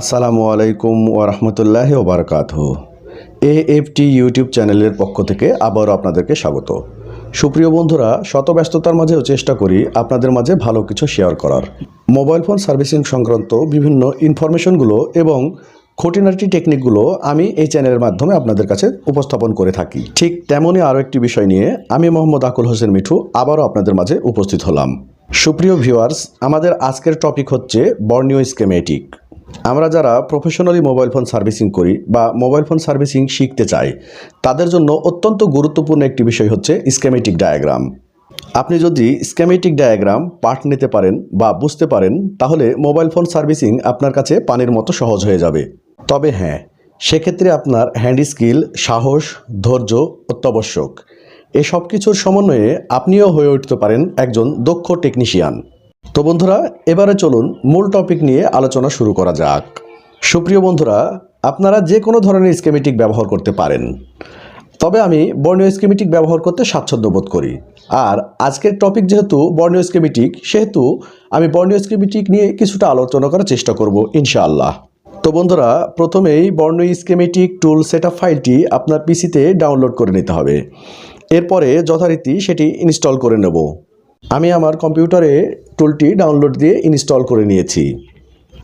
আসসালামু আলাইকুম ওরহমতুল্লাহ ওবরকাত এ এফটি ইউটিউব চ্যানেলের পক্ষ থেকে আবারও আপনাদেরকে স্বাগত। সুপ্রিয় বন্ধুরা শত ব্যস্ততার মাঝেও চেষ্টা করি আপনাদের মাঝে ভালো কিছু শেয়ার করার। মোবাইল ফোন সার্ভিসিং সংক্রান্ত বিভিন্ন ইনফরমেশনগুলো এবং খুঁটিনাটি টেকনিকগুলো আমি এই চ্যানেলের মাধ্যমে আপনাদের কাছে উপস্থাপন করে থাকি। ঠিক তেমনই আরও একটি বিষয় নিয়ে আমি মোহাম্মদ আকুল হোসেন মিঠু আবারও আপনাদের মাঝে উপস্থিত হলাম। সুপ্রিয় ভিউয়ার্স, আমাদের আজকের টপিক হচ্ছে বর্ণীয় স্কেমেটিক। আমরা যারা প্রফেশনালি মোবাইল ফোন সার্ভিসিং করি বা মোবাইল ফোন সার্ভিসিং শিখতে চাই, তাদের জন্য অত্যন্ত গুরুত্বপূর্ণ একটি বিষয় হচ্ছে স্কেমেটিক ডায়াগ্রাম আপনি যদি স্কেমেটিক ডায়াগ্রাম পাঠ নিতে পারেন বা বুঝতে পারেন, তাহলে মোবাইল ফোন সার্ভিসিং আপনার কাছে পানির মতো সহজ হয়ে যাবে। তবে হ্যাঁ সেক্ষেত্রে আপনার হ্যান্ড স্কিল সাহস, ধৈর্য অত্যাবশ্যক। এসব কিছুর সমন্বয়ে আপনিও হয়ে উঠতে পারেন একজন দক্ষ টেকনিশিয়ান তো বন্ধুরা, এবারে চলুন মূল টপিক নিয়ে আলোচনা শুরু করা যাক। সুপ্রিয় বন্ধুরা, আপনারা যে কোনো ধরনের স্কেমেটিক ব্যবহার করতে পারেন। তবে আমি বর্ণীয় স্কেমেটিক ব্যবহার করতে স্বাচ্ছন্দ্য বোধ করি। আর আজকের টপিক যেহেতু বর্ণীয় স্কেমেটিক সেহেতু আমি বর্ণীয় স্কেমেটিক নিয়ে কিছুটা আলোচনা করার চেষ্টা করব, ইনশাআল্লাহ। তো বন্ধুরা, প্রথমেই বর্ণ স্কেমেটিক টুল সেট ফাইলটি আপনার পিসিতে ডাউনলোড করে নিতে হবে। এরপরে যথারীতি সেটি ইনস্টল করে নেব। আমি আমার কম্পিউটারে টুলটি ডাউনলোড দিয়ে ইনস্টল করে নিয়েছি।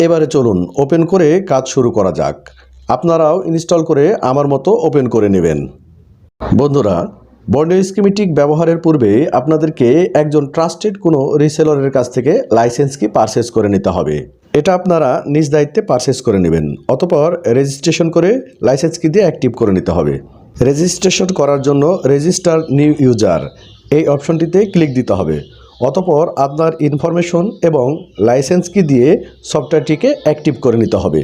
এবারে চলুন ওপেন করে কাজ শুরু করা যাক। আপনারাও ইনস্টল করে আমার মতো ওপেন করে নেবেন। বন্ধুরা বর্ণীয় স্কিমেটিক ব্যবহারের পূর্বে আপনাদেরকে একজন ট্রাস্টেড কোনো রিসেলরের কাছ থেকে লাইসেন্স কি পারচেস করে নিতে হবে। এটা আপনারা নিজ দায়িত্বে পারচেস করে নেবেন, অতপর রেজিস্ট্রেশন করে লাইসেন্স কি দিয়ে অ্যাক্টিভ করে নিতে হবে। রেজিস্ট্রেশন করার জন্য রেজিস্টার নিউ ইউজার এই অপশনটিতে ক্লিক দিতে হবে। অতপর আপনার ইনফরমেশন এবং লাইসেন্স কি দিয়ে সফটওয়্যারটিকে অ্যাক্টিভ করে নিতে হবে।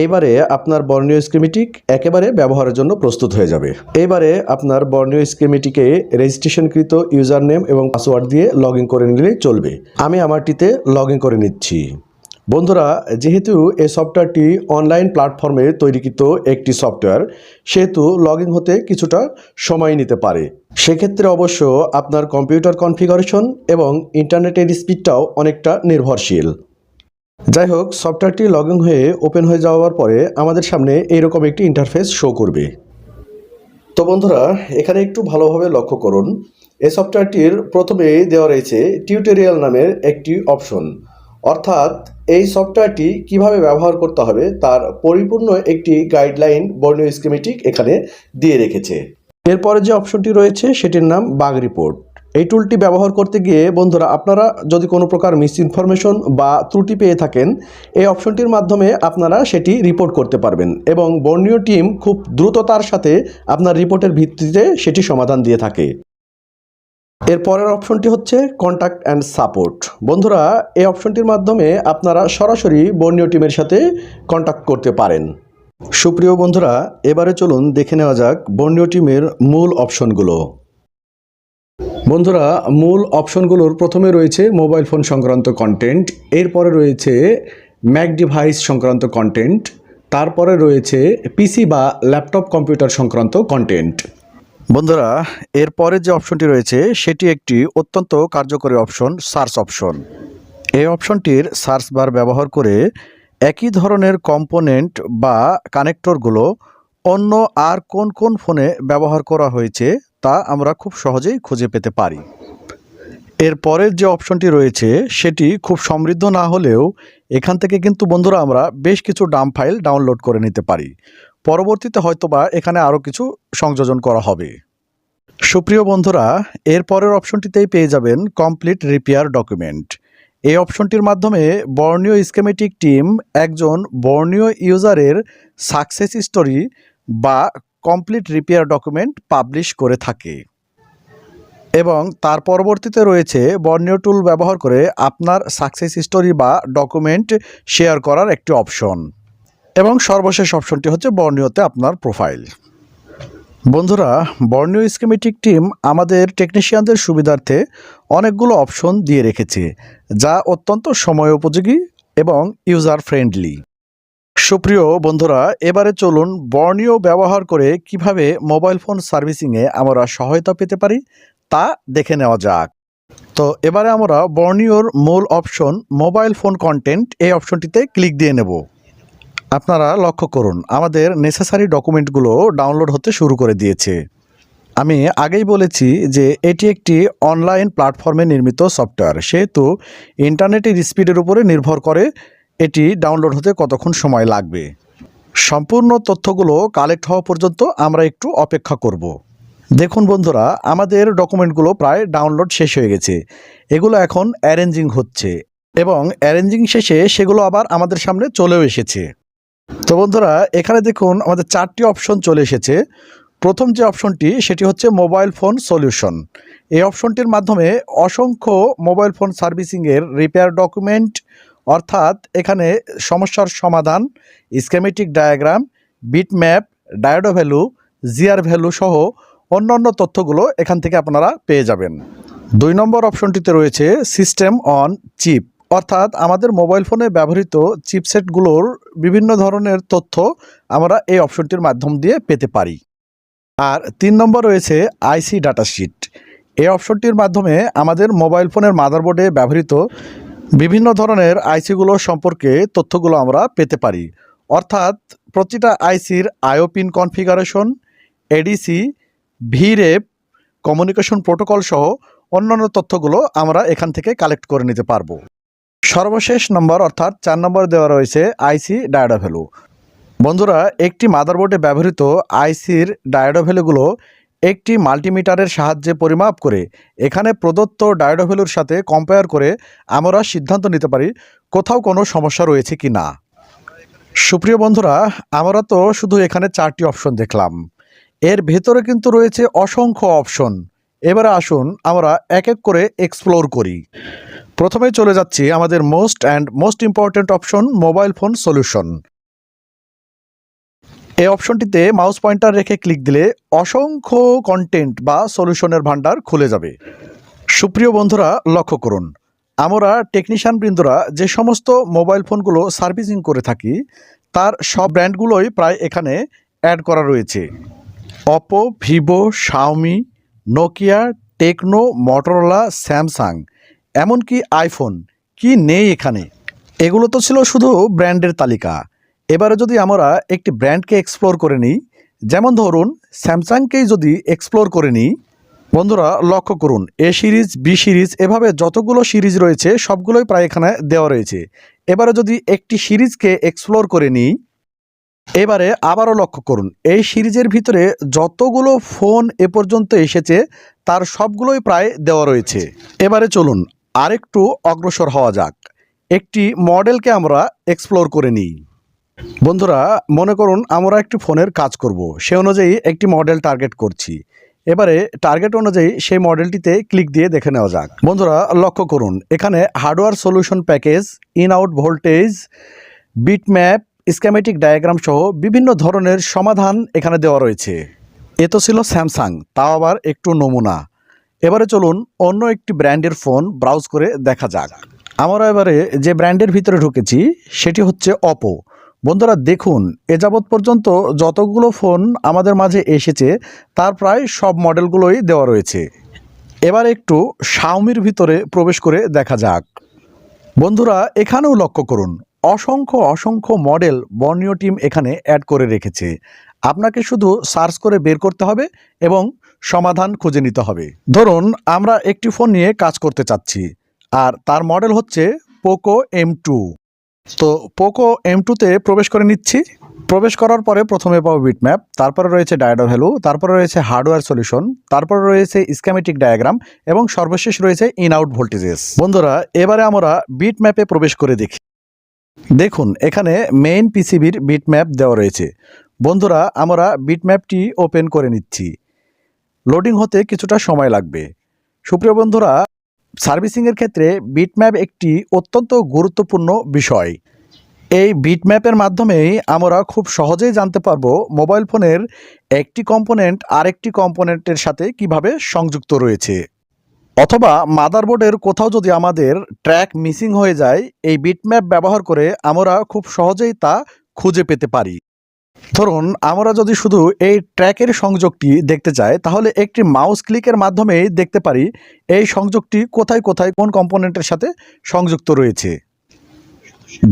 এইবারে আপনার বর্ণীয় স্কিমেটিক একেবারে ব্যবহারের জন্য প্রস্তুত হয়ে যাবে। এবারে আপনার বর্ণীয় স্কিমেটিকে রেজিস্ট্রেশনকৃত ইউজার নেম এবং পাসওয়ার্ড দিয়ে লগ করে নিলেই চলবে। আমি আমারটিতে লগ করে নিচ্ছি। বন্ধুরা, যেহেতু এই সফটওয়্যারটি অনলাইন প্ল্যাটফর্মে তৈরিকৃত একটি সফটওয়্যার, সেহেতু লগ হতে কিছুটা সময় নিতে পারে। সেক্ষেত্রে অবশ্য আপনার কম্পিউটার কনফিগারেশন এবং ইন্টারনেটের স্পিডটাও অনেকটা নির্ভরশীল। যাই হোক, সফটওয়্যারটি লগ হয়ে ওপেন হয়ে যাওয়ার পরে আমাদের সামনে এইরকম একটি ইন্টারফেস শো করবে। তো বন্ধুরা, এখানে একটু ভালোভাবে লক্ষ্য করুন। এই সফটওয়্যারটির প্রথমে দেওয়া রয়েছে টিউটোরিয়াল নামের একটি অপশন। অর্থাৎ এই সফটওয়্যারটি কীভাবে ব্যবহার করতে হবে তার পরিপূর্ণ একটি গাইডলাইন বর্ণীয় স্কিমেটিক এখানে দিয়ে রেখেছে। এরপরে যে অপশনটি রয়েছে সেটির নাম বাগ রিপোর্ট এই টুলটি ব্যবহার করতে গিয়ে বন্ধুরা আপনারা যদি কোনো প্রকার মিস ইনফরমেশন বা ত্রুটি পেয়ে থাকেন, এই অপশনটির মাধ্যমে আপনারা সেটি রিপোর্ট করতে পারবেন এবং বর্ণীয় টিম খুব দ্রুততার সাথে আপনার রিপোর্টের ভিত্তিতে সেটি সমাধান দিয়ে থাকে। এর পরের অপশনটি হচ্ছে কন্ট্যাক্ট অ্যান্ড সাপোর্ট বন্ধুরা, এই অপশনটির মাধ্যমে আপনারা সরাসরি বর্ণীয় টিমের সাথে কন্ট্যাক্ট করতে পারেন। সুপ্রিয় বন্ধুরা, এবারে চলুন দেখে নেওয়া যাক বর্ণীয় টিমের মূল অপশনগুলো। বন্ধুরা, মূল অপশনগুলোর প্রথমে রয়েছে মোবাইল ফোন সংক্রান্ত কন্টেন্ট এরপরে রয়েছে ম্যাক ডিভাইস সংক্রান্ত কন্টেন্ট তারপরে রয়েছে পিসি বা ল্যাপটপ কম্পিউটার সংক্রান্ত কন্টেন্ট বন্ধুরা এরপরে যে অপশনটি রয়েছে, সেটি একটি অত্যন্ত কার্যকরী অপশন, সার্চ অপশন। এই অপশনটির সার্চ বার ব্যবহার করে একই ধরনের কম্পোনেন্ট বা কানেক্টরগুলো অন্য আর কোন কোন ফোনে ব্যবহার করা হয়েছে, তা আমরা খুব সহজেই খুঁজে পেতে পারি। এর পরের যে অপশনটি রয়েছে, সেটি খুব সমৃদ্ধ না হলেও এখান থেকে কিন্তু বন্ধুরা আমরা বেশ কিছু ডাম ফাইল ডাউনলোড করে নিতে পারি। পরবর্তীতে হয়তোবা এখানে আরও কিছু সংযোজন করা হবে। সুপ্রিয় বন্ধুরা, এর পরের অপশনটিতেই পেয়ে যাবেন কমপ্লিট রিপেয়ার ডকুমেন্ট এই অপশনটির মাধ্যমে বর্ণীয় স্কেমেটিক টিম একজন বর্ণীয় ইউজারের সাকসেস স্টোরি বা কমপ্লিট রিপেয়ার ডকুমেন্ট পাবলিশ করে থাকে। এবং তার পরবর্তীতে রয়েছে বর্ণীয় টুল ব্যবহার করে আপনার সাকসেস স্টোরি বা ডকুমেন্ট শেয়ার করার একটি অপশন এবং সর্বশেষ অপশনটি হচ্ছে বর্ণীয়তে আপনার প্রোফাইল। বন্ধুরা, বর্ণীয় স্কিমেটিক টিম আমাদের টেকনিশিয়ানদের সুবিধার্থে অনেকগুলো অপশন দিয়ে রেখেছে, যা অত্যন্ত সময় উপযোগী এবং ইউজার ফ্রেন্ডলি সুপ্রিয় বন্ধুরা, এবারে চলুন বর্ণীয় ব্যবহার করে কীভাবে মোবাইল ফোন সার্ভিসিংয়ে আমরা সহায়তা পেতে পারি তা দেখে নেওয়া যাক। তো এবারে আমরা বর্ণীয়র মূল অপশন মোবাইল ফোন কন্টেন্ট এই অপশনটিতে ক্লিক দিয়ে নেব। আপনারা লক্ষ্য করুন, আমাদের নেসেসারি ডকুমেন্টগুলো ডাউনলোড হতে শুরু করে দিয়েছে। আমি আগেই বলেছি যে এটি একটি অনলাইন প্ল্যাটফর্মে নির্মিত সফটওয়্যার সেহেতু ইন্টারনেটের স্পিডের উপরে নির্ভর করে এটি ডাউনলোড হতে কতক্ষণ সময় লাগবে। সম্পূর্ণ তথ্যগুলো কালেক্ট হওয়া পর্যন্ত আমরা একটু অপেক্ষা করব। দেখুন বন্ধুরা, আমাদের ডকুমেন্টগুলো প্রায় ডাউনলোড শেষ হয়ে গেছে। এগুলো এখন অ্যারেঞ্জিং হচ্ছে এবং অ্যারেঞ্জিং শেষে সেগুলো আবার আমাদের সামনে চলেও এসেছে। তো বন্ধুরা, এখানে দেখুন আমাদের চারটি অপশন চলে এসেছে। প্রথম যে অপশনটি, সেটি হচ্ছে মোবাইল ফোন সলিউশন। এই অপশনটির মাধ্যমে অসংখ্য মোবাইল ফোন সার্ভিসিংয়ের রিপেয়ার ডকুমেন্ট, অর্থাৎ এখানে সমস্যার সমাধান, schematic diagram, bit map, diode value, GR value সহ অন্যান্য তথ্যগুলো এখান থেকে আপনারা পেয়ে যাবেন। দুই নম্বর অপশনটিতে রয়েছে সিস্টেম অন চিপ। অর্থাৎ আমাদের মোবাইল ফোনে ব্যবহৃত চিপসেটগুলোর বিভিন্ন ধরনের তথ্য আমরা এই অপশনটির মাধ্যম দিয়ে পেতে পারি। আর তিন নম্বর রয়েছে আইসি ডাটা শিট এই অপশনটির মাধ্যমে আমাদের মোবাইল ফোনের মাদারবোর্ডে ব্যবহৃত বিভিন্ন ধরনের আইসিগুলো সম্পর্কে তথ্যগুলো আমরা পেতে পারি। অর্থাৎ প্রতিটা আইসির IO pin configuration ADC VREF communication protocol সহ অন্যান্য তথ্যগুলো আমরা এখান থেকে কালেক্ট করে নিতে পারব। সর্বশেষ নম্বর অর্থাৎ চার নম্বর দেওয়া রয়েছে আইসি ডায়োডা ভ্যালু বন্ধুরা, একটি মাদারবোর্ডে ব্যবহৃত আইসির ডায়োডো ভ্যালুগুলো একটি মাল্টিমিটারের সাহায্যে পরিমাপ করে এখানে প্রদত্ত ডায়োডো ভ্যালুর সাথে কম্পেয়ার করে আমরা সিদ্ধান্ত নিতে পারি কোথাও কোনো সমস্যা রয়েছে কি না। সুপ্রিয় বন্ধুরা, আমরা তো শুধু এখানে চারটি অপশন দেখলাম। এর ভেতরে কিন্তু রয়েছে অসংখ্য অপশন এবারে আসুন আমরা এক এক করে এক্সপ্লোর করি। প্রথমে চলে যাচ্ছি আমাদের most and most important option mobile phone solution এই অপশনটিতে মাউস পয়েন্টার রেখে ক্লিক দিলে অসংখ্য কন্টেন্ট বা সলিউশনের ভান্ডার খুলে যাবে। সুপ্রিয় বন্ধুরা, লক্ষ্য করুন, আমরা টেকনিশিয়ান বৃন্দরা যে সমস্ত মোবাইল ফোনগুলো সার্ভিসিং করে থাকি, তার সব ব্র্যান্ডগুলোই প্রায় এখানে অ্যাড করা রয়েছে। Oppo Vivo Xiaomi Nokia Tecno Motorola Samsung এমনকি আইফোন, কি নেই এখানে? এগুলো তো ছিল শুধু ব্র্যান্ডের তালিকা। এবারে যদি আমরা একটি ব্র্যান্ডকে এক্সপ্লোর করে নিই, যেমন ধরুন, স্যামসাংকেই যদি এক্সপ্লোর করে নিই, বন্ধুরা, লক্ষ্য করুন, এ সিরিজ, বি সিরিজ, এভাবে যতগুলো সিরিজ রয়েছে, সবগুলোই প্রায় এখানে দেওয়া রয়েছে। এবারে যদি একটি সিরিজকে এক্সপ্লোর করে নিই, এবারে আবারও লক্ষ্য করুন, এই সিরিজের ভিতরে যতগুলো ফোন এ পর্যন্ত এসেছে, তার সবগুলোই প্রায় দেওয়া রয়েছে। এবারে চলুন আরেকটু অগ্রসর হওয়া যাক। একটি মডেলকে আমরা এক্সপ্লোর করে নিই। বন্ধুরা, মনে করুন আমরা একটি ফোনের কাজ করব। সে অনুযায়ী একটি মডেল টার্গেট করছি। এবারে টার্গেট অনুযায়ী সেই মডেলটিতে ক্লিক দিয়ে দেখে নেওয়া যাক। বন্ধুরা, লক্ষ্য করুন, এখানে hardware solution package in out voltage bit map schematic diagram সহ বিভিন্ন ধরনের সমাধান এখানে দেওয়া রয়েছে। এ তো ছিল স্যামসাং তাও আবার একটু নমুনা। এবারে চলুন অন্য একটি ব্র্যান্ডের ফোন ব্রাউজ করে দেখা যাক। আমরা এবারে যে ব্র্যান্ডের ভিতরে ঢুকেছি, সেটি হচ্ছে অপো বন্ধুরা, দেখুন, এ যাবৎ পর্যন্ত যতগুলো ফোন আমাদের মাঝে এসেছে, তার প্রায় সব মডেলগুলোই দেওয়া রয়েছে। এবার একটু শাওমির ভিতরে প্রবেশ করে দেখা যাক। বন্ধুরা, এখানেও লক্ষ্য করুন, অসংখ্য অসংখ্য মডেল বর্ণীয় টিম এখানে অ্যাড করে রেখেছে। আপনাকে শুধু সার্চ করে বের করতে হবে এবং সমাধান খুঁজে নিতে হবে। ধরুন, আমরা একটি ফোন নিয়ে কাজ করতে চাচ্ছি, আর তার মডেল হচ্ছে পোকো এম টু। তো পোকো এম টুতে প্রবেশ করে নিচ্ছি। প্রবেশ করার পরে প্রথমে পাবো বিটম্যাপ তারপরে রয়েছে ডায়োডো ভ্যালু তারপরে রয়েছে হার্ডওয়্যার সলিউশন তারপরে রয়েছে স্ক্যামেটিক ডায়াগ্রাম এবং সর্বশেষ রয়েছে ইন আউট ভোল্টেজেস বন্ধুরা, এবারে আমরা বিট ম্যাপে প্রবেশ করে দেখি। দেখুন, এখানে মেইন পিসিবির বিট ম্যাপ দেওয়া রয়েছে। বন্ধুরা, আমরা বিট ম্যাপটি ওপেন করে নিচ্ছি। লোডিং হতে কিছুটা সময় লাগবে। সুপ্রিয় বন্ধুরা, সার্ভিসিংয়ের ক্ষেত্রে বিটম্যাপ একটি অত্যন্ত গুরুত্বপূর্ণ বিষয়। এই বিটম্যাপের মাধ্যমেই আমরা খুব সহজেই জানতে পারব মোবাইল ফোনের একটি কম্পোনেন্ট আরেকটি কম্পোনেন্টের সাথে কীভাবে সংযুক্ত রয়েছে। অথবা মাদারবোর্ডের কোথাও যদি আমাদের ট্র্যাক মিসিং হয়ে যায়, এই বিটম্যাপ ব্যবহার করে আমরা খুব সহজেই তা খুঁজে পেতে পারি। ধরুন, আমরা যদি শুধু এই ট্র্যাকের সংযোগটি দেখতে চাই, তাহলে একটি মাউস ক্লিকের মাধ্যমেই দেখতে পারি এই সংযোগটি কোথায় কোথায় কোন কম্পোনেন্টের সাথে সংযুক্ত রয়েছে।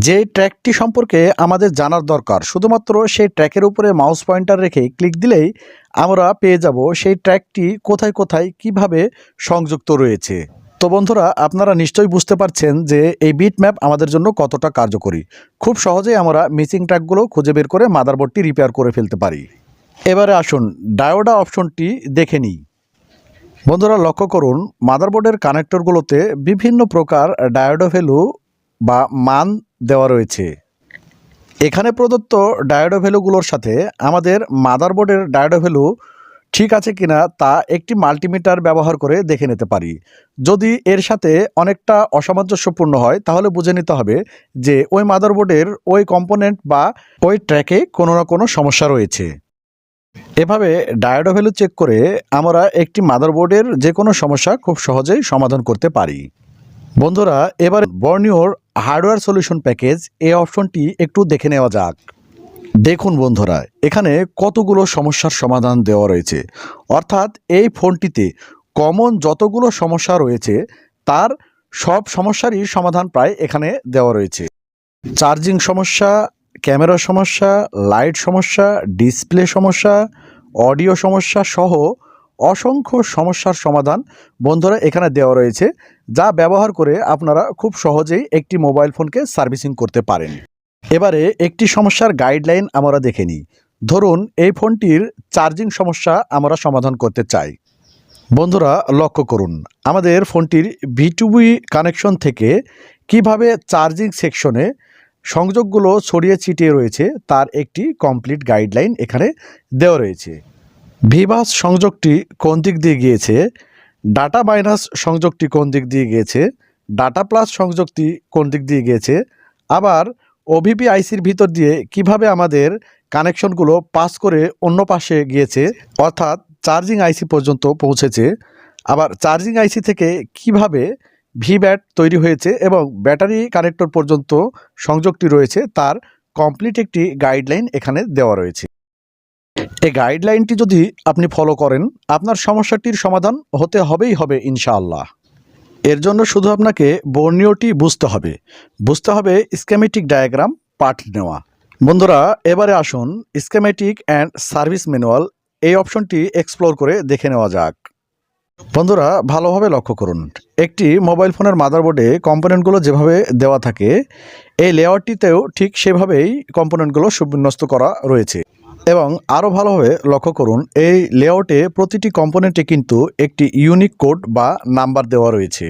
যে ট্র্যাকটি সম্পর্কে আমাদের জানার দরকার, শুধুমাত্র সেই ট্র্যাকের উপরে মাউস পয়েন্টার রেখে ক্লিক দিলেই আমরা পেয়ে যাব সেই ট্র্যাকটি কোথায় কোথায় কীভাবে সংযুক্ত রয়েছে। তো বন্ধুরা, আপনারা নিশ্চয়ই বুঝতে পারছেন যে এই বিট ম্যাপ আমাদের জন্য কতটা কার্যকরী। খুব সহজেই আমরা মিসিং ট্র্যাকগুলো খুঁজে বের করে মাদারবোর্ডটি রিপেয়ার করে ফেলতে পারি। এবারে আসুন ডায়োডা অপশনটি দেখে নিই। বন্ধুরা, লক্ষ্য করুন মাদারবোর্ডের কানেক্টরগুলোতে বিভিন্ন প্রকার ডায়োডো ভ্যালু বা মান দেওয়া রয়েছে। এখানে প্রদত্ত ডায়োডো ভ্যালুগুলোর সাথে আমাদের মাদারবোর্ডের ডায়োডো ভ্যালু ঠিক আছে কিনা তা একটি মাল্টিমিটার ব্যবহার করে দেখে নিতে পারি। যদি এর সাথে অনেকটা অসামঞ্জস্যপূর্ণ হয়, তাহলে বুঝে নিতে হবে যে ওই মাদারবোর্ডের ওই কম্পোনেন্ট বা ওই ট্র্যাকে কোনো না কোনো সমস্যা রয়েছে। এভাবে ডায়োডো ভ্যালু চেক করে আমরা একটি মাদারবোর্ডের যে কোনো সমস্যা খুব সহজেই সমাধান করতে পারি। বন্ধুরা, এবার বর্নিওর হার্ডওয়্যার সলিউশন প্যাকেজ এই অপশনটি একটু দেখে নেওয়া যাক। দেখুন বন্ধুরা, এখানে কতগুলো সমস্যার সমাধান দেওয়া রয়েছে। অর্থাৎ এই ফোনটিতে কমন যতগুলো সমস্যা রয়েছে, তার সব সমস্যারই সমাধান প্রায় এখানে দেওয়া রয়েছে। চার্জিং সমস্যা ক্যামেরা সমস্যা লাইট সমস্যা ডিসপ্লে সমস্যা অডিও সমস্যা সহ অসংখ্য সমস্যার সমাধান বন্ধুরা এখানে দেওয়া রয়েছে, যা ব্যবহার করে আপনারা খুব সহজেই একটি মোবাইল ফোনকে সার্ভিসিং করতে পারেন। এবারে একটি সমস্যার গাইডলাইন আমরা দেখে নিই। ধরুন, এই ফোনটির চার্জিং সমস্যা আমরা সমাধান করতে চাই। বন্ধুরা, লক্ষ্য করুন, আমাদের ফোনটির ভিটুবি কানেকশন থেকে কীভাবে চার্জিং সেকশনে সংযোগগুলো ছড়িয়ে ছিটিয়ে রয়েছে, তার একটি কমপ্লিট গাইডলাইন এখানে দেওয়া রয়েছে। ভিভাস সংযোগটি কোন দিক দিয়ে গিয়েছে? ডাটা মাইনাস সংযোগটি কোন দিক দিয়ে গিয়েছে? ডাটা প্লাস সংযোগটি কোন দিক দিয়ে গিয়েছে? আবার ওভিপি আইসির ভিতর দিয়ে কীভাবে আমাদের কানেকশনগুলো পাস করে অন্য পাশে গিয়েছে, অর্থাৎ চার্জিং আইসি পর্যন্ত পৌঁছেছে, আবার চার্জিং আইসি থেকে কীভাবে ভি ব্যাট তৈরি হয়েছে এবং ব্যাটারি কানেক্টর পর্যন্ত সংযোগটি রয়েছে, তার কমপ্লিট একটি গাইডলাইন এখানে দেওয়া রয়েছে। এই গাইডলাইনটি যদি আপনি ফলো করেন, আপনার সমস্যাটির সমাধান হতে হবেই হবে ইনশাআল্লাহ। এর জন্য শুধু আপনাকে বর্ণীয়টি বুঝতে হবে। বুঝতে হবে স্কেমেটিক ডায়াগ্রাম পাঠ নেওয়া। বন্ধুরা, এবারে আসুন স্কেমেটিক অ্যান্ড সার্ভিস ম্যানুয়াল এই অপশনটি এক্সপ্লোর করে দেখে নেওয়া যাক। বন্ধুরা, ভালোভাবে লক্ষ্য করুন। একটি মোবাইল ফোনের মাদারবোর্ডে কম্পোনেন্টগুলো যেভাবে দেওয়া থাকে, এই লেআউটটিতেও ঠিক সেভাবেই কম্পোনেন্টগুলো সুবিন্যস্ত করা রয়েছে। এবং আরও ভালোভাবে লক্ষ্য করুন, এই লেআউটে প্রতিটি কম্পোনেন্টে কিন্তু একটি ইউনিক কোড বা নাম্বার দেওয়া রয়েছে।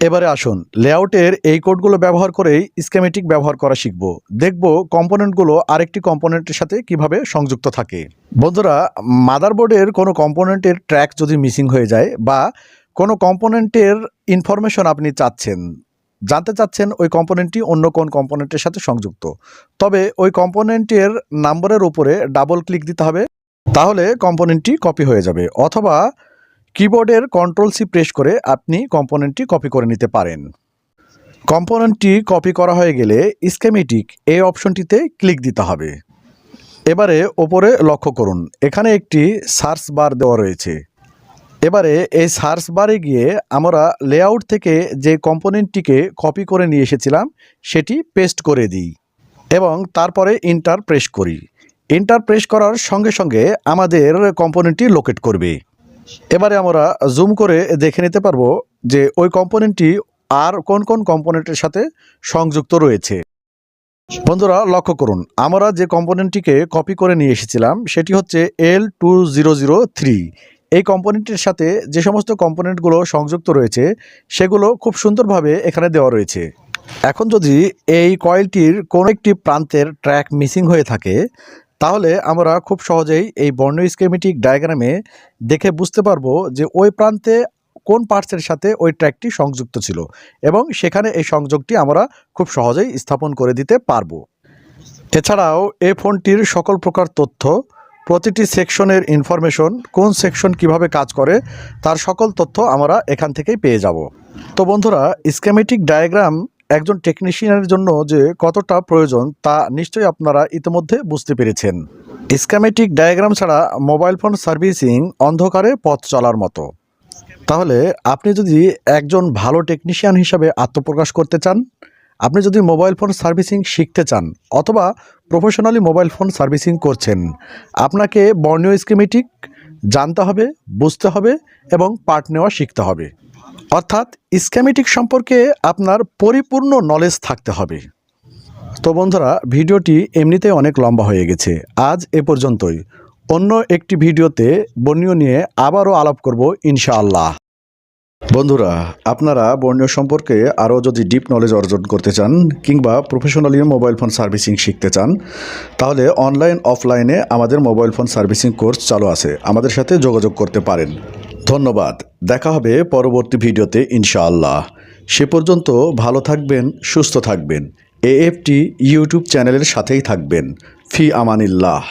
এবারে আসুন লেআউটের এই কোডগুলো ব্যবহার করেই স্কেমেটিক ব্যবহার করা শিখব। দেখব কম্পোনেন্টগুলো আরেকটি কম্পোনেন্টের সাথে কীভাবে সংযুক্ত থাকে। বন্ধুরা মাদারবোর্ডের কোনো কম্পোনেন্টের ট্র্যাক যদি মিসিং হয়ে যায় বা কোনো কম্পোনেন্টের ইনফরমেশন আপনি চাচ্ছেন জানতে চাচ্ছেন ওই কম্পোনেন্টটি অন্য কোন কম্পোনেন্টের সাথে সংযুক্ত। তবে ওই কম্পোনেন্টের নাম্বারের উপরে ডাবল ক্লিক দিতে হবে, তাহলে কম্পোনেন্টটি কপি হয়ে যাবে। অথবা কিবোর্ডের কন্ট্রোল সি প্রেস করে আপনি কম্পোনেন্টটি কপি করে নিতে পারেন। কম্পোনেন্টটি কপি করা হয়ে গেলে স্কেমেটিক এই অপশনটিতে ক্লিক দিতে হবে। এবারে ওপরে লক্ষ্য করুন, এখানে একটি সার্চ বার দেওয়া রয়েছে। এবারে এই সার্চ বারে গিয়ে আমরা লেআউট থেকে যে কম্পোনেন্টটিকে কপি করে নিয়ে এসেছিলাম, সেটি পেস্ট করে দিই এবং তারপরে ইন্টার প্রেস করি। ইন্টার প্রেস করার সঙ্গে সঙ্গে আমাদের কম্পোনেন্টটি লোকেট করবে। এবারে আমরা জুম করে দেখে নিতে পারব যে ওই কম্পোনেন্টটি আর কোন কোন কম্পোনেন্টের সাথে সংযুক্ত রয়েছে। বন্ধুরা, লক্ষ্য করুন, আমরা যে কম্পোনেন্টটিকে কপি করে নিয়ে এসেছিলাম, সেটি হচ্ছে L two zero zero three এই কম্পোনেন্টের সাথে যে সমস্ত কম্পোনেন্টগুলো সংযুক্ত রয়েছে, সেগুলো খুব সুন্দরভাবে এখানে দেওয়া রয়েছে। এখন যদি এই কয়েলটির কোনো একটি প্রান্তের ট্র্যাক মিসিং হয়ে থাকে, তাহলে আমরা খুব সহজেই এই বর্ণ স্কেমেটিক ডায়াগ্রামে দেখে বুঝতে পারব যে ওই প্রান্তে কোন পার্টসের সাথে ওই ট্র্যাকটি সংযুক্ত ছিল এবং সেখানে এই সংযোগটি আমরা খুব সহজেই স্থাপন করে দিতে পারব। এছাড়াও এই ফোনটির সকল প্রকার তথ্য প্রতিটি সেকশনের ইনফরমেশন কোন সেকশন কীভাবে কাজ করে, তার সকল তথ্য আমরা এখান থেকেই পেয়ে যাব। তো বন্ধুরা স্কেমেটিক ডায়াগ্রাম একজন টেকনিশিয়ানের জন্য যে কতটা প্রয়োজন, তা নিশ্চয়ই আপনারা ইতিমধ্যে বুঝতে পেরেছেন। স্কেমেটিক ডায়াগ্রাম ছাড়া মোবাইল ফোন সার্ভিসিং অন্ধকারে পথ চলার মতো। তাহলে আপনি যদি একজন ভালো টেকনিশিয়ান হিসাবে আত্মপ্রকাশ করতে চান আপনি যদি মোবাইল ফোন সার্ভিসিং শিখতে চান অথবা প্রফেশনালি মোবাইল ফোন সার্ভিসিং করছেন, আপনাকে বর্ণীয় স্কিমেটিক জানতে হবে, বুঝতে হবে এবং পার্ট নেওয়া শিখতে হবে। অর্থাৎ স্ক্যামেটিক সম্পর্কে আপনার পরিপূর্ণ নলেজ থাকতে হবে। তো বন্ধুরা, ভিডিওটি এমনিতেই অনেক লম্বা হয়ে গেছে। আজ এ পর্যন্তই। অন্য একটি ভিডিওতে বর্ণীয় নিয়ে আবারও আলাপ করব ইনশাআল্লাহ। বন্ধুরা, আপনারা বর্ণীয় সম্পর্কে আরও যদি ডিপ নলেজ অর্জন করতে চান কিংবা প্রফেশনালি মোবাইল ফোন সার্ভিসিং শিখতে চান, তাহলে অনলাইন অফলাইনে আমাদের মোবাইল ফোন সার্ভিসিং কোর্স চালু আছে। আমাদের সাথে যোগাযোগ করতে পারেন। ধন্যবাদ। দেখা হবে পরবর্তী ভিডিওতে, ইনশাআল্লাহ। সে পর্যন্ত ভালো থাকবেন, সুস্থ থাকবেন। এএফটি ইউটিউব চ্যানেলের সাথেই থাকবেন। ফি আমানিল্লাহ।